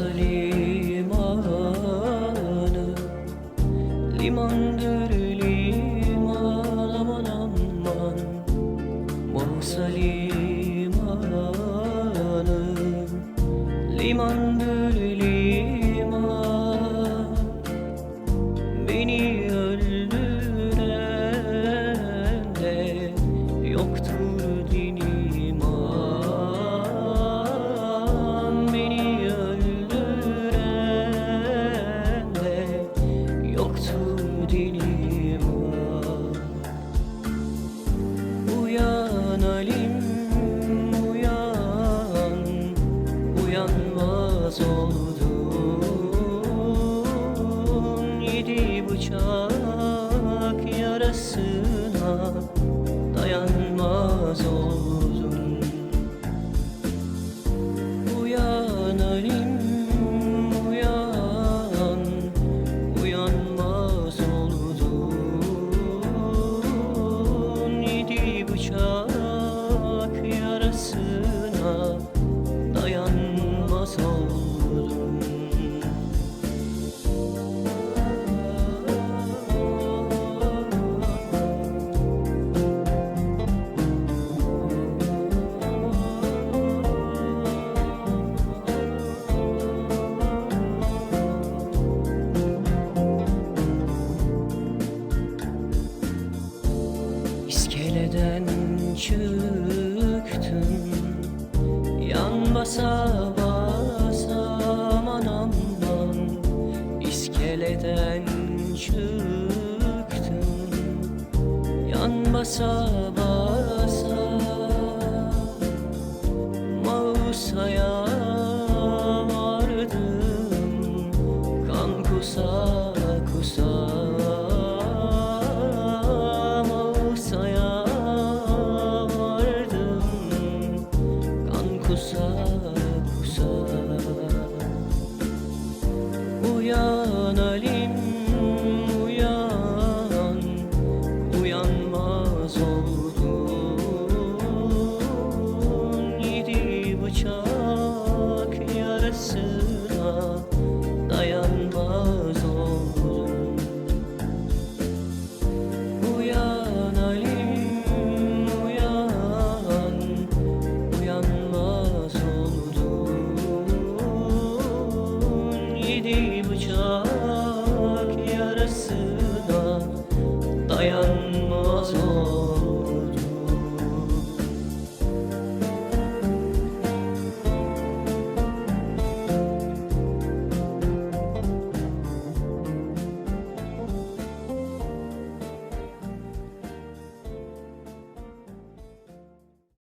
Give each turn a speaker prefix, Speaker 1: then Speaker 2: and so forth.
Speaker 1: Limanı Limandır liman aman aman. Bursa limanı Limandır liman. Beni öldüren de yoktur dayanmaz oldun. Yedi bıçak yarasına dayanmaz oldun. Uyan Halim uyan Uyanmaz oldun. Yedi bıçak yarasına Oldun İskeleden Yan basa çıktım. Yan basa basa Mausa'ya dayanmaz o.